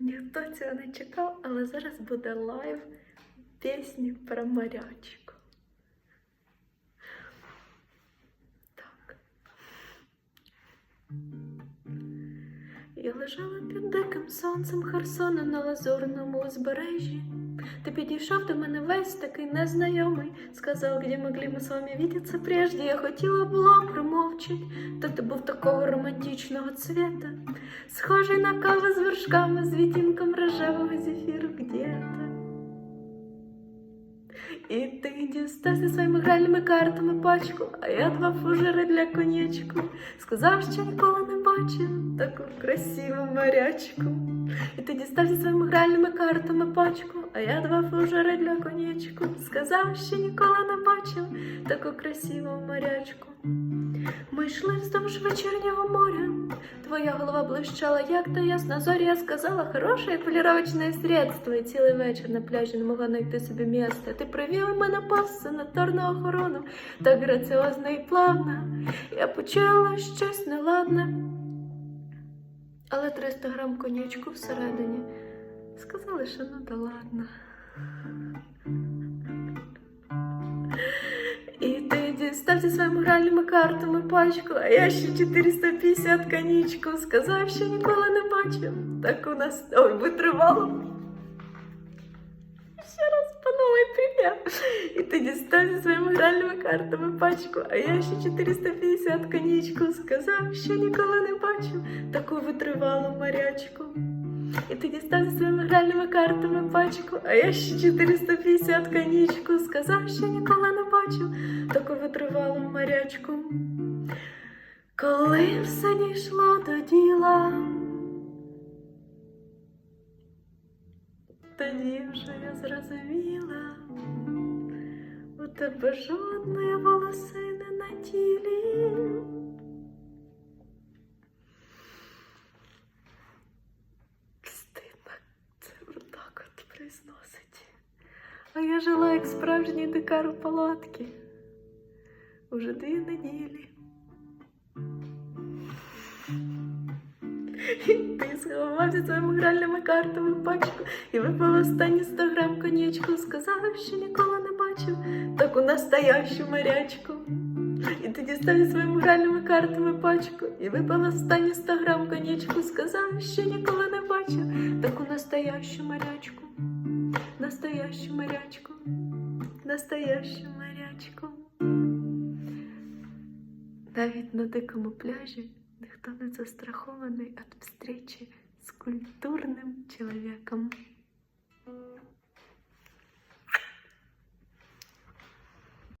Ніхто цього не чекав, але зараз буде лайв пісні про морячку. Я лежала під диким сонцем Херсона на лазурному узбережжі. Ти підійшов до мене весь такий незнайомий, сказав, где могли ми з вами видеться прежде. Я хотіла було промовчить, та ти був такого романтичного цвета, схожий на каву з вершками, з відтінком рожевого зефіру где-то. І ти дістався своїми гральними картами пачку, а я два фужери для конячку. Сказав, що ніколи не бачив таку красиву морячку. І ти дістався своїми гральними картами пачку, а я два фужери для конячку. Сказав, що ніколи не бачив таку красиву морячку. Ми йшли вздовж вечірнього моря. Твоя голова блищала, як та ясна зоря. Я сказала, хороше поліровочне средство. І цілий вечір на пляжі не могла знайти собі місця. Ти привів мене пас санаторну охорону, так граціозно і плавно. Я почула щось неладне. Але 300 грам конячку всередині. Сказали, що ну да ладно. ти дістався своїми гральними картами пачку, а я ще 450 конічку. Сказав, що ніколи не бачив. Так у нас ой, витривало. Ще раз по новій привіт. І ти дістався своїми гральними картами пачку, а я ще 450 конічку. Сказав, що ніколи не бачив таку витривалу морячку. І ти дістався своїми гральними картами пачку, а я ще 450 конічку. Сказав, що ніколи не бачив Таку. Коли все дійшло до діла, тоді вже я зрозуміла, у тебе жодної волосини на тілі. Стидно це так от произносить. А я жила як справжній дикар у палатці уже дві неділі. Ти сховався своїми гральними картами пачку і випив останні 100 грам конячку. Сказав, що ніколи не бачив таку настоящу морячку. І ти дістав своїми гральними картами пачку і випив останні 100 грам конячку. Сказав, що ніколи не бачив таку настоящу морячку. Настоящу морячку. Настоящу морячку. Навіть на дикому пляжі ніхто не застрахований від зустрічі з культурним чоловіком.